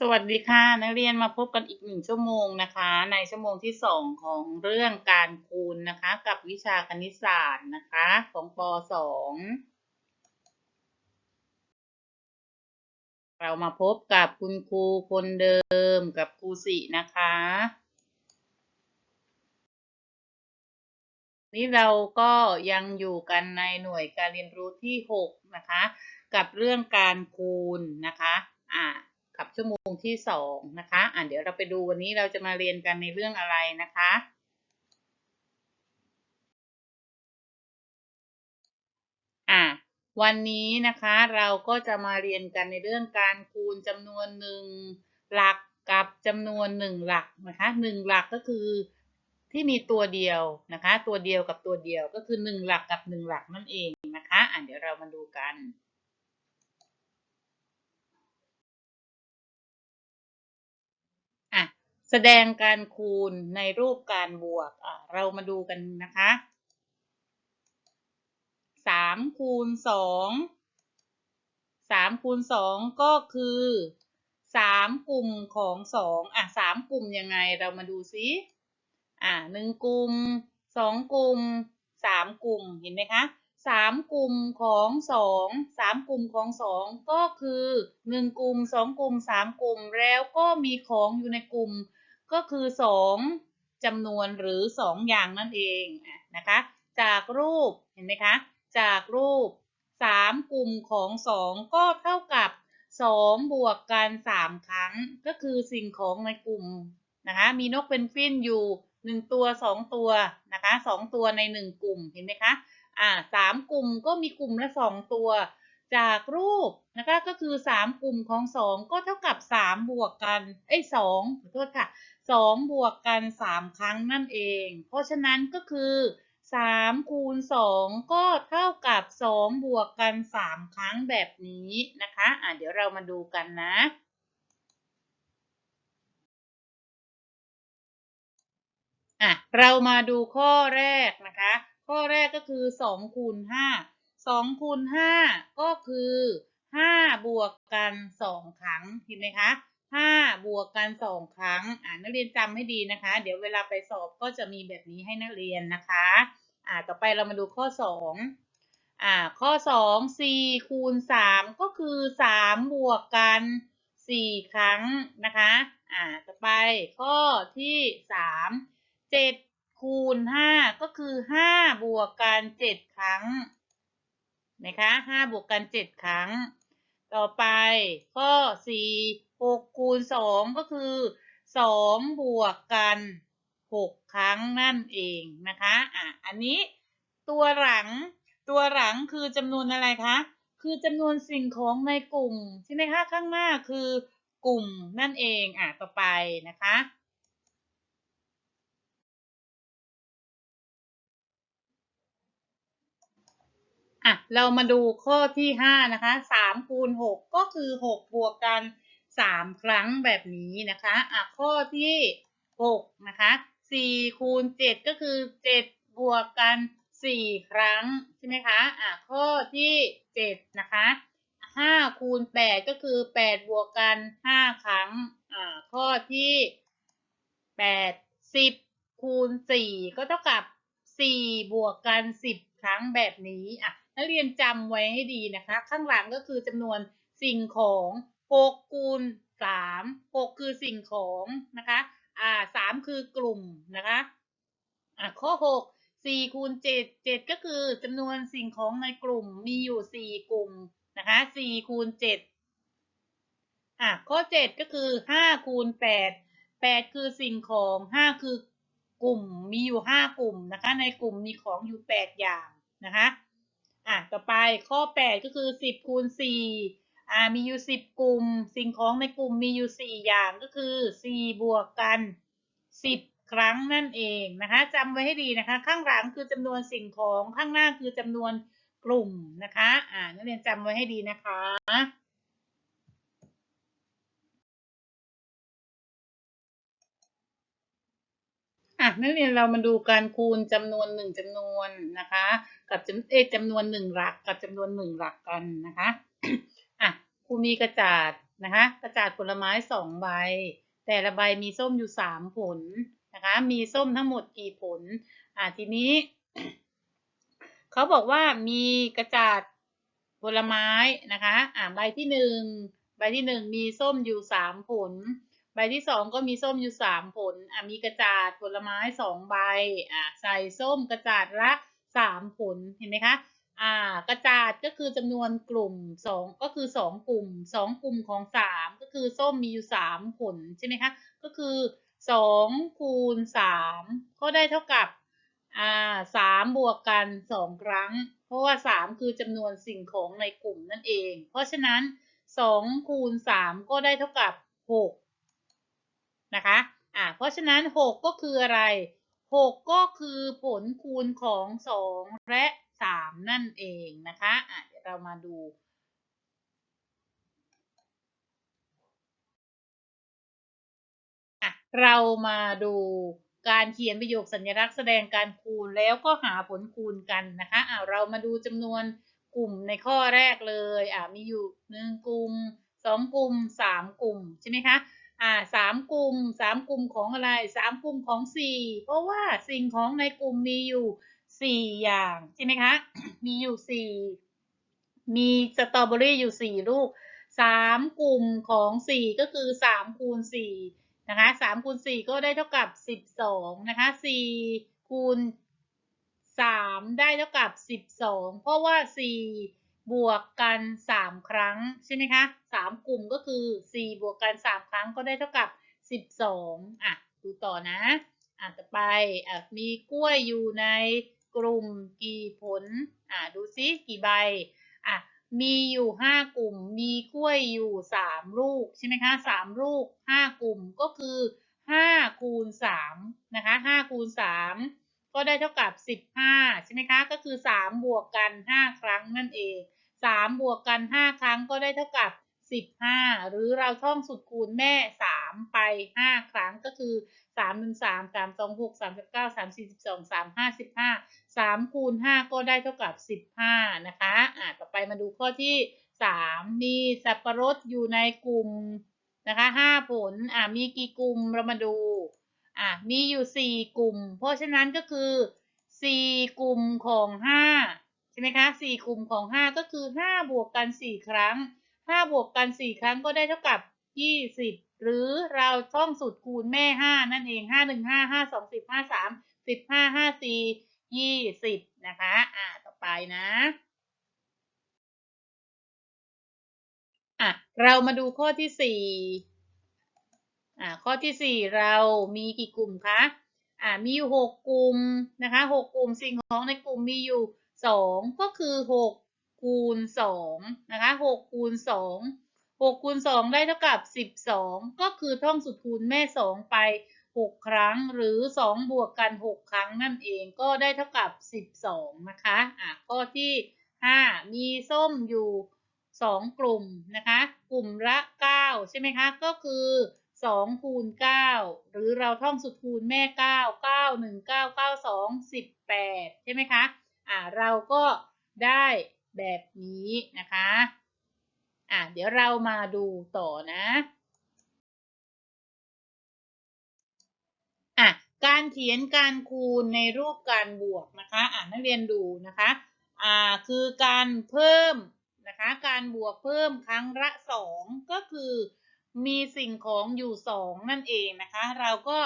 สวัสดีค่ะ นักเรียนมาพบกันอีกหนึ่งชั่วโมงนะคะ ในชั่วโมงที่สองของเรื่องการคูณนะคะ กับวิชาคณิตศาสตร์นะคะ ของปสองเรามาพบกับคุณครูคนเดิมกับครูสินะคะ นี่เราก็ยังอยู่กันในหน่วยการเรียนรู้ที่หกนะคะ กับเรื่องการคูณนะคะ ชั่วโมงที่สองนะคะอ่าเดี๋ยวเราไปดูวันนี้เราจะมาเรียนกันในเรื่องอะไรนะคะ อ่าวันนี้นะคะเราก็จะมาเรียนกันในเรื่องการคูณจำนวนหนึ่งหลักกับจำนวนหนึ่งหลักนะคะหนึ่งหลักก็คือที่มีตัวเดียวนะคะ ตัวเดียวกับตัวเดียวก็คือหนึ่งหลักกับหนึ่งหลักนั่นเองนะคะอ่าเดี๋ยวเรามาดูกันอะ แสดงการคูณในรูปการบวก เรามาดูกันนะคะสามคูณสองสามคูณสองก็คือสามกลุ่มของสองอะสามกลุ่มยังไงเรามาดูซิอะหนึ่งกลุ่มสองกลุ่มสามกลุ่มเห็นไหมคะสามกลุ่มของสองสามกลุ่มของสองก็คือหนึ่งกลุ่มสองกลุ่มสามกลุ่มแล้วก็มีของอยู่ในกลุ่ม ก็คือสองจำนวนหรือสองอย่างนั่นเองนะคะ จากรูปเห็นไหมคะ จากรูปสามกลุ่มของสองก็เท่ากับสองบวกกันสามครั้ง ก็คือสิ่งของในกลุ่มนะคะ มีนกเป็นฟินอยู่หนึ่งตัวสองตัวนะคะสองตัวในหนึ่งกลุ่มเห็นไหมคะอ่าสามกลุ่มก็มีกลุ่มละสองตัว จากรูปนะคะก็คือสามกลุ่มของสองก็เท่ากับสามบวกกันไอ้สองขอโทษค่ะสองบวกกันสามครั้งนั่นเอง เพราะฉะนั้นก็คือสามคูณสองก็เท่ากับสองบวกกันสามครั้งแบบนี้นะคะอะเดี๋ยวเรามาดูกันนะอะเรามาดูข้อแรกนะคะ ข้อแรกก็คือสองคูณห้า สองคูณห้าก็คือห้าบวกกันสองครั้งเห็นไหมคะห้าบวกกันสองครั้ง อ่านักเรียนจำให้ดีนะคะ เดี๋ยวเวลาไปสอบก็จะมีแบบนี้ให้นักเรียนนะคะ อ่าต่อไปเรามาดูข้อสองอ่าข้อสองสี่คูณสามก็คือสามบวกกันสี่ครั้งนะคะ อ่าต่อไปข้อที่สามเจ็ดคูณห้าก็คือห้าบวกกันเจ็ดครั้ง นะคะห้าบวกกันเจ็ดครั้ง ต่อไปข้อสี่หกคูณสองก็คือสองบวกกันหกครั้งนั่นเองนะคะอะอันนี้ตัวหลังตัวหลังคือจำนวนอะไรคะคือจำนวนสิ่งของในกลุ่มใช่ไหมคะข้างหน้าคือกลุ่มนั่นเองอะต่อไปนะคะ อะเรามาดูข้อที่ห้านะคะสามคูณหกก็คือหกบวกกันสามครั้งแบบนี้นะคะอะข้อที่หกนะคะสี่คูณเจ็ดก็คือเจ็ดบวกกันสี่ครั้งใช่ไหมคะอะข้อที่เจ็ดนะคะห้าคูณแปดก็คือแปดบวกกันห้าครั้งอ่าข้อที่แปดสิบคูณสี่ก็เท่ากับสี่บวกกันสิบครั้งแบบนี้อะ นักเรียนจำไว้ให้ดีนะคะ ข้างหลังก็คือจำนวนสิ่งของหกคูณสามหกคือสิ่งของนะคะอ่าสามคือกลุ่มนะคะอะข้อหกสี่คูณเจ็ดเจ็ดก็คือจำนวนสิ่งของในกลุ่มมีอยู่สี่กลุ่มนะคะสี่คูณเจ็ดอะข้อเจ็ดก็คือห้าคูณแปดแปดคือสิ่งของห้าคือกลุ่มมีอยู่ห้ากลุ่มนะคะ ในกลุ่มมีของอยู่แปดอย่างนะคะ อะต่อไปข้อ 8 ก็คือ 10คูณ4อ่ามีอยู่ 10 กลุ่ม สิ่งของในกลุ่มมีอยู่ 4 อย่างก็คือ 4 บวกกัน 10 ครั้งนั่นเองนะคะจำไว้ให้ดีนะคะ ข้างหลังคือจำนวนสิ่งของข้างหน้าคือจำนวนกลุ่มนะคะ อ่านักเรียนจำไว้ให้ดีนะคะ อะนักเรียนเรามาดูการคูณจำนวนหนึ่งจำนวนนะคะ กับจำเอจำนวนหนึ่งหลักกับจำนวนหนึ่งหลักกันนะคะอะครูมีกระจาดนะคะ กระจาดผลไม้สองใบ แต่ละใบมีส้มอยู่สามผลนะคะ มีส้มทั้งหมดกี่ผลอ่าทีนี้เขาบอกว่ามีกระจาดผลไม้นะคะ อ่าใบที่หนึ่งใบที่หนึ่งมีส้มอยู่สามผล ใบที่สองก็มีส้มอยู่สามผลอ่ามีกระจาดผลไม้สองใบอ่าใส่ส้มกระจาดละสามผลเห็นไหมคะอ่ากระจาดก็คือจำนวนกลุ่มสองก็คือสองกลุ่มสองกลุ่มของสามก็คือส้มมีอยู่สามผลใช่ไหมคะก็คือสองคูณสามก็ได้เท่ากับอ่าสามบวกกันสองครั้ง เพราะว่าสามคือจำนวนสิ่งของในกลุ่มนั่นเอง เพราะฉะนั้นสองคูณสามก็ได้เท่ากับหก นะคะอ่าเพราะฉะนั้นหกก็คืออะไรหกก็คือผลคูณของสองและสามนั่นเองนะคะอะเดี๋ยวเรามาดูอะเรามาดูการเขียนประโยคสัญลักษณ์แสดงการคูณแล้วก็หาผลคูณกันนะคะอะเรามาดูจำนวนกลุ่มในข้อแรกเลยอะมีอยู่หนึ่งกลุ่มสองกลุ่มสามกลุ่มใช่ไหมคะ อ่าสามกลุ่มสามกลุ่มของอะไรสามกลุ่มของสี่เพราะว่าสิ่งของในกลุ่มมีอยู่สี่อย่างใช่ไหมคะมีอยู่สี่มีสตรอเบอรี่อยู่สี่ลูกสามกลุ่มของสี่ก็คือสามคูณสี่นะคะสามคูณสี่ก็ได้เท่ากับสิบสองนะคะสี่คูณสามได้เท่ากับสิบสองเพราะว่าสี่ บวกกันสามครั้งใช่ไหมคะสามกลุ่มก็คือสี่บวกกันสามครั้งก็ได้เท่ากับสิบสองอะดูต่อนะอะต่อไปอะมีกล้วยอยู่ในกลุ่มกี่ผลอะดูซิกี่ใบอะมีอยู่ห้ากลุ่ม มีกล้วยอยู่สามลูกใช่ไหมคะสามลูกห้ากลุ่มก็คือห้าคูณสามนะคะห้าคูณสาม ก็ได้เท่ากับสิบห้าใช่ไหมคะ ก็คือสามบวกกันห้าครั้งนั่นเองสามบวกกันห้าครั้งก็ได้เท่ากับสิบห้าหรือเราท่องสุดคูณแม่สามไปห้าครั้งก็คือสามหนึ่งสามสามสองหกสามสิบเก้าสามสี่สิบสองสามห้าสิบห้าสามคูณห้าก็ได้เท่ากับสิบห้านะคะ อ่าต่อไปมาดูข้อที่สามมีสับปะรดอยู่ในกลุ่มนะคะห้าผล อ่ามีกี่กลุ่มเรามาดู อ่ามีอยู่สี่กลุ่ม เพราะฉะนั้นก็คือสี่กลุ่มของห้าใช่ไหมคะสี่กลุ่มของห้าก็คือห้าบวกกันสี่ครั้งห้าบวกกันสี่ครั้งก็ได้เท่ากับยี่สิบหรือเราท่องสูตรคูณแม่ห้านั่นเองห้าหนึ่งห้าห้าสองสิบห้าสามสิบห้าห้าสี่ยี่สิบนะคะ อ่าต่อไปนะอะเรามาดูข้อที่สี่ อ่าข้อที่สี่เรามีกี่กลุ่มคะอ่ามีอยู่หกกลุ่มนะคะหกกลุ่มสิ่งของในกลุ่มมีอยู่สองก็คือหกคูณสองนะคะหกคูณสองหกคูณสองได้เท่ากับสิบสองก็คือท่องสุดคูณแม่สองไปหกครั้งหรือสองบวกกันหกครั้งนั่นเองก็ได้เท่ากับสิบสองนะคะอะข้อที่ห้ามีส้มอยู่สองกลุ่มนะคะ กลุ่มละเก้าใช่ไหมคะ ก็คือ สองคูณเก้าหรือเราท่องสุดคูณแม่เก้าเก้าหนึ่งเก้าเก้าสองสิบแปดใช่ไหมคะ อ่า เราก็ได้แบบนี้นะคะ อะเดี๋ยวเรามาดูต่อนะอะการเขียนการคูณในรูปการบวกนะคะอ่านักเรียนดูนะคะอ่าคือการเพิ่มนะคะ การบวกเพิ่มครั้งละสองก็คือ มีสิ่งของอยู่สองนั่นเองนะคะ เราก็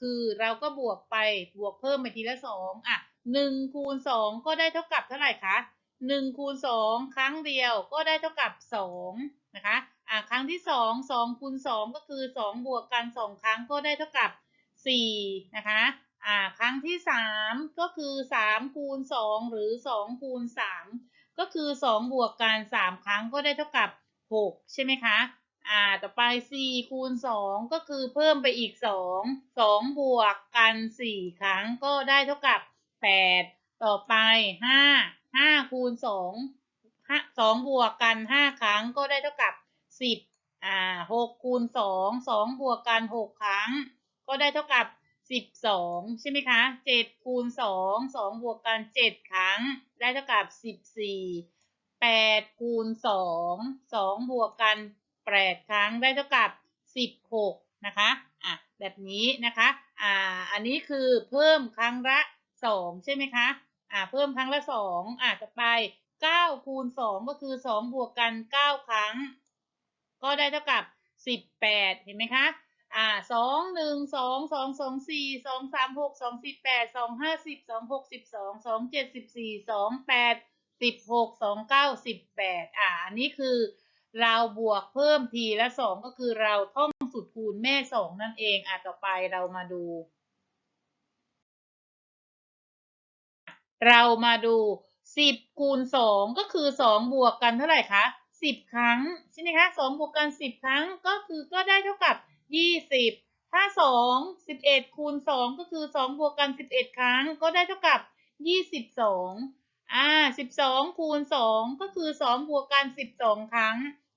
คือเราก็บวกไปบวกเพิ่มไปทีละสองอะหนึ่งคูณสองก็ได้เท่ากับเท่าไหร่คะหนึ่งคูณสองครั้งเดียวก็ได้เท่ากับสองนะคะอ่าครั้งที่สองสองคูณสองก็คือสองบวกกันสองครั้งก็ได้เท่ากับสี่นะคะอ่าครั้งที่สามก็คือสามคูณสองหรือสองคูณสามก็คือสองบวกกันสามครั้งก็ได้เท่ากับหกใช่ไหมคะ อ่า ต่อไปสี่คูณสองก็คือเพิ่มไปอีกสองสองบวกกันสี่ครั้งก็ได้เท่ากับแปดต่อไปห้าห้าคูณสองห้าสองบวกกันห้าครั้งก็ได้เท่ากับสิบอ่าหกคูณสองสองบวกกันหกครั้ง ก็ได้เท่ากับสิบสองใช่ไหมคะเจ็ดคูณสองสองบวกกันเจ็ดครั้ง ได้เท่ากับสิบสี่แปดคูณสองสองบวกกัน แปดครั้งได้เท่ากับสิบหกนะคะ อะ แบบนี้นะคะ อ่า อันนี้คือเพิ่มครั้งละสองใช่ไหมคะ อ่า เพิ่มครั้งละสองอ่าจะไปเก้าคูณสองก็คือสองบวกกันเก้าครั้ง ก็ได้เท่ากับสิบแปดเห็นไหมคะ อ่าสองหนึ่งสองสองสองสี่สองสามหกสองสิบแปดสองห้าสิบสองหกสิบสองสองเจ็ดสิบสี่สองแปดสิบหกสองเก้าสิบแปดอ่า อันนี้คือ เราบวกเพิ่มทีละสองก็คือเราท่องสูตรคูณแม่สองนั่นเองอะต่อไปเรามาดู เรามาดูสิบคูณสองก็คือสองบวกกันเท่าไหร่คะสิบครั้งใช่ไหมคะสองบวกกันสิบครั้งก็คือก็ได้เท่ากับยี่สิบถ้าสองสิบเอ็ดคูณสองก็คือสองบวกกันสิบเอ็ดครั้ง ก็ได้เท่ากับยี่สิบสองอ่าสิบสองคูณสองก็คือสองบวกกันสิบสองครั้ง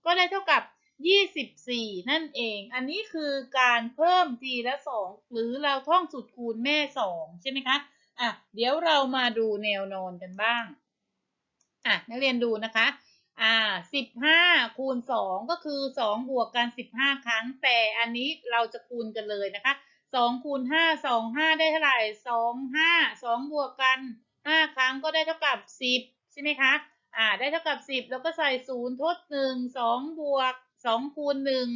ก็ได้เท่ากับยี่สิบสี่นั่นเอง อันนี้คือการเพิ่มทีละสองหรือเราท่องสูตรคูณแม่สองใช่ไหมคะ อะ เดี๋ยวเรามาดูแนวนอนกันบ้าง อะ นักเรียนดูนะคะ อ่าสิบห้าคูณสองก็คือสองบวกกันสิบห้าครั้ง แต่อันนี้เราจะคูณกันเลยนะคะสองคูณห้าสองห้าได้เท่าไหร่สองห้าสองบวกกันห้าครั้งก็ได้เท่ากับสิบใช่ไหมคะ อ่าได้เท่ากับสิบแล้วก็ใส่ศูนย์ทดหนึ่งสองบวกสองคูณหนึ่ง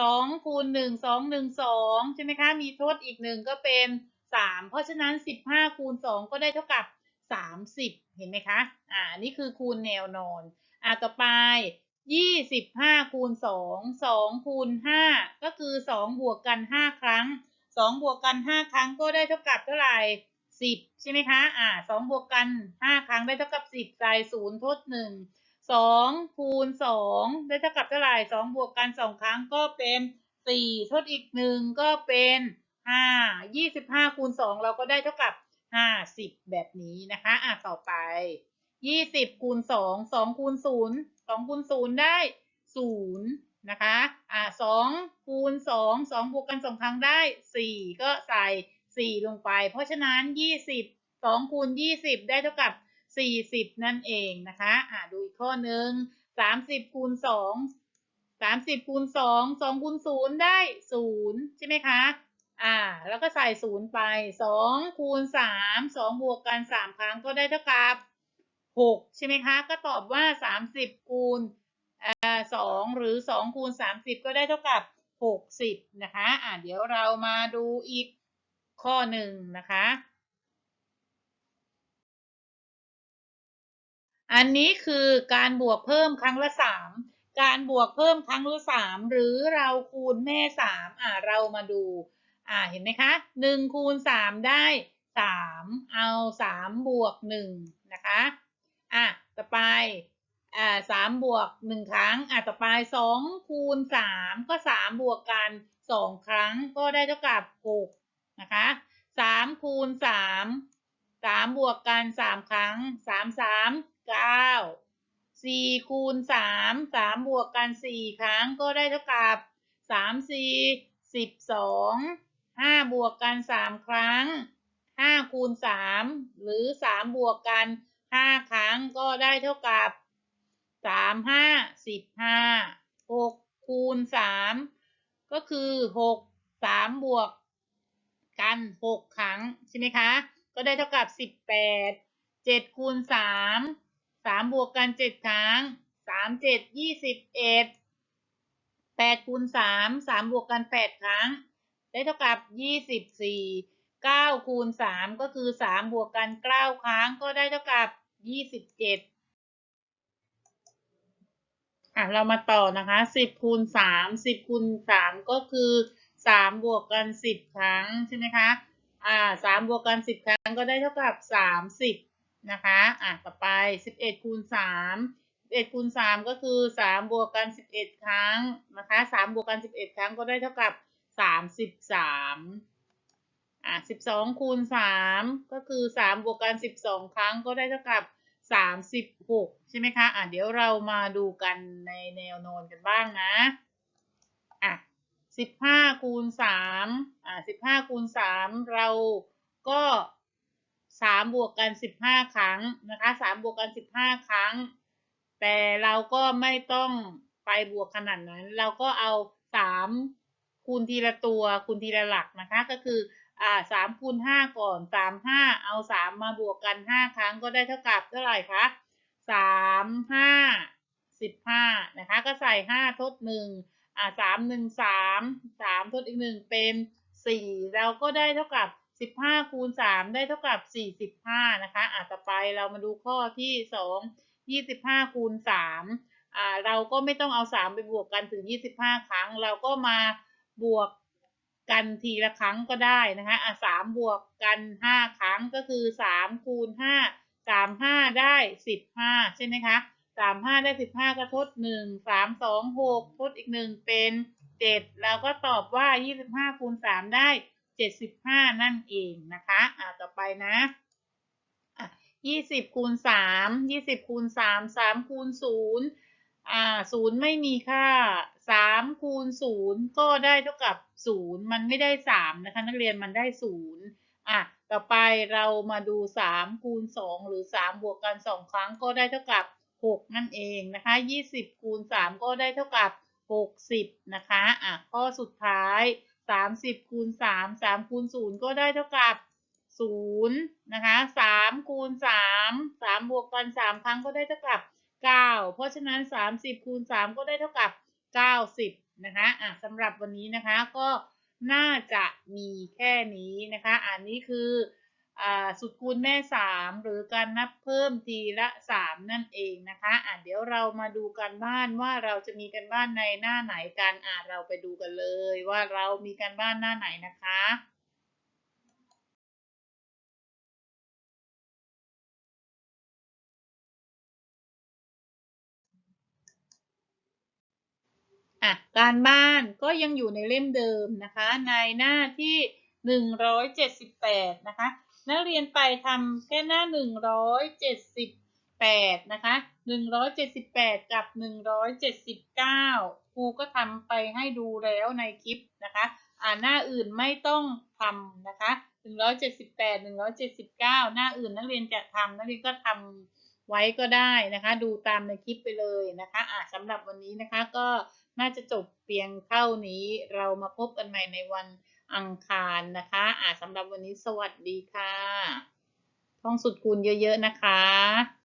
สองคูณหนึ่งสองหนึ่งสองใช่ไหมคะ มีทดอีกหนึ่งก็เป็นสามเพราะฉะนั้นสิบห้าคูณสองก็ได้เท่ากับสามสิบเห็นไหมคะอ่านี่คือคูณแนวนอนอ่าต่อไปยี่สิบห้าคูณสองสองคูณห้าก็คือสองบวกกันห้าครั้งสองบวกกันห้าครั้งก็ได้เท่ากับเท่าไหร่ สิบใช่ไหมคะ อ่าสองบวกกันห้าครั้งได้เท่ากับสิบใส่ศูนย์ทดหนึ่งสองคูณสองได้เท่ากับเท่าไหร่สองบวกกันสองครั้งก็เป็นสี่ทดอีกหนึ่งก็เป็นห้ายี่สิบห้าคูณสองเราก็ได้เท่ากับห้าสิบแบบนี้นะคะ อ่าต่อไปยี่สิบคูณสองสองคูณศูนย์สองคูณศูนย์ได้ศูนย์นะคะ อ่าสองคูณสองสองบวกกันสองครั้งได้สี่ก็ใส่ สี่ลงไป เพราะฉะนั้นยี่สิบสองคูณยี่สิบได้เท่ากับสี่สิบนั่นเองนะคะอ่าดูอีกข้อหนึ่งสามสิบคูณสองสามสิบคูณสองสองคูณศูนย์ได้ศูนย์ใช่ไหมคะอ่า แล้วก็ใส่ศูนย์ไปสองคูณสามสองบวกกันสามครั้งก็ได้เท่ากับหกใช่ไหมคะ ก็ตอบว่าสามสิบคูณอ่าสองหรือสองคูณสามสิบก็ได้เท่ากับหกสิบนะคะ อ่าเดี๋ยวเรามาดูอีก ข้อหนึ่งนะคะ อันนี้คือการบวกเพิ่มครั้งละสามการบวกเพิ่มครั้งละสามหรือเราคูณแม่สามอ่าเรามาดู อ่าเห็นไหมคะหนึ่งคูณสามได้สามเอาสามบวกหนึ่งนะคะอะต่อไปอ่าสามบวกหนึ่งครั้งอะต่อไปสองคูณสามก็สามบวกกันสองครั้งก็ได้เท่ากับหก นะคะสามคูณสามสามบวกกันสามครั้งสามสามเก้าสี่คูณสามสามบวกกันสี่ครั้งก็ได้เท่ากับสามสี่สิบสองห้าบวกกันสามครั้งห้าคูณสามหรือสามบวกกันห้าครั้งก็ได้เท่ากับสามห้าสิบห้าหกคูณสามก็คือหกสามบวก กันหกครั้งใช่ไหมคะ ก็ได้เท่ากับสิบแปดเจ็ดคูณสามสามบวกกันเจ็ดครั้งสามเจ็ดยี่สิบเอ็ดแปดคูณสามสามบวกกันแปดครั้ง ได้เท่ากับยี่สิบสี่เก้าคูณสามก็คือสามบวกกันเก้าครั้งก็ได้เท่ากับยี่สิบเจ็ดอะเรามาต่อนะคะสิบคูณสามสิบคูณสามก็คือ สามบวกกันสิบครั้งใช่ไหมคะอ่าสามบวกกันสิบครั้งก็ได้เท่ากับสามสิบนะคะอะต่อไปสิบเอ็ดคูณสามเอ็ดคูณสามก็คือสามบวกกันสิบเอ็ดครั้งนะคะสามบวกกันสิบเอ็ดครั้งก็ได้เท่ากับสามสิบสามอะสิบสองคูณสามก็คือสามบวกกันสิบสองครั้งก็ได้เท่ากับสามสิบหกใช่ไหมคะอะเดี๋ยวเรามาดูกันในแนวนอนกันบ้างนะอะ สิบห้าคูณสามอะสิบห้าคูณสามเราก็สามบวกกันสิบห้าครั้งนะคะสามบวกกันสิบห้าครั้ง แต่เราก็ไม่ต้องไปบวกขนาดนั้น เราก็เอาสามคูณทีละตัวคูณทีละหลักนะคะ ก็คืออ่าสามคูณห้าก่อนสามห้าเอาสามมาบวกกันห้าครั้งก็ได้เท่ากับเท่าไหร่คะสามห้าสิบห้านะคะ ก็ใส่ห้าทดหนึ่ง อ่าสามหนึ่งสามสามทดอีกหนึ่งเป็นสี่เราก็ได้เท่ากับสิบห้าคูณสามได้เท่ากับสี่สิบห้านะคะอ่าต่อไปเรามาดูข้อที่สองยี่สิบห้าคูณสามอ่าเราก็ไม่ต้องเอาสามไปบวกกันถึงยี่สิบห้าครั้ง เราก็มาบวกกันทีละครั้งก็ได้นะคะอ่าสามบวกกันห้าครั้งก็คือสามคูณห้าสามห้าได้สิบห้าใช่ไหมคะ สามห้าได้สิบห้าก็ทดหนึ่งสามสองหกทดอีกหนึ่งเป็นเจ็ดเราก็ตอบว่ายี่สิบห้าคูณสามได้เจ็ดสิบห้านั่นเองนะคะอ่าต่อไปนะอะยี่สิบคูณสามยี่สิบคูณสามสามคูณศูนย์อ่าศูนย์ไม่มีค่าสามคูณศูนย์ก็ได้เท่ากับศูนย์มันไม่ได้สามนะคะ นักเรียนมันได้ศูนย์อะต่อไปเรามาดูสามคูณสองหรือสามบวกกันสองครั้งก็ได้เท่ากับ หกนั่นเองนะคะยี่สิบคูณสามก็ได้เท่ากับหกสิบนะคะ อะ ข้อสุดท้ายสามสิบคูณสามสามคูณศูนย์ก็ได้เท่ากับศูนย์นะคะสามคูณสามสามบวกกันสามครั้งก็ได้เท่ากับเก้าเพราะฉะนั้นสามสิบคูณสามก็ได้เท่ากับเก้าสิบนะคะ อะสำหรับวันนี้นะคะก็น่าจะมีแค่นี้นะคะ อันนี้คือ สุดคูณแม่สามหรือการนับเพิ่มทีละสามนั่นเองนะคะอะเดี๋ยวเรามาดูกันบ้านว่าเราจะมีกันบ้านในหน้าไหนกันอะเราไปดูกันเลย ว่าเรามีกันบ้านหน้าไหนนะคะอะการบ้านก็ยังอยู่ในเล่มเดิมนะคะ ในหน้าที่ 178 นะคะ นักเรียนไปทำแค่หน้า 178 นะคะ 178 กับ 179ครูก็ทำไปให้ดูแล้วในคลิปนะคะ อ่าหน้าอื่นไม่ต้องทำนะคะ 178 179 หน้าอื่นนักเรียนจะทำนักเรียนก็ทำไว้ก็ได้นะคะ ดูตามในคลิปไปเลยนะคะอ่าสำหรับวันนี้นะคะก็น่าจะจบเพียงเท่านี้เรามาพบกันใหม่ในวัน อังคารนะคะอ่าสำหรับวันนี้สวัสดีค่ะ ท่องสุดคูณเยอะๆนะคะ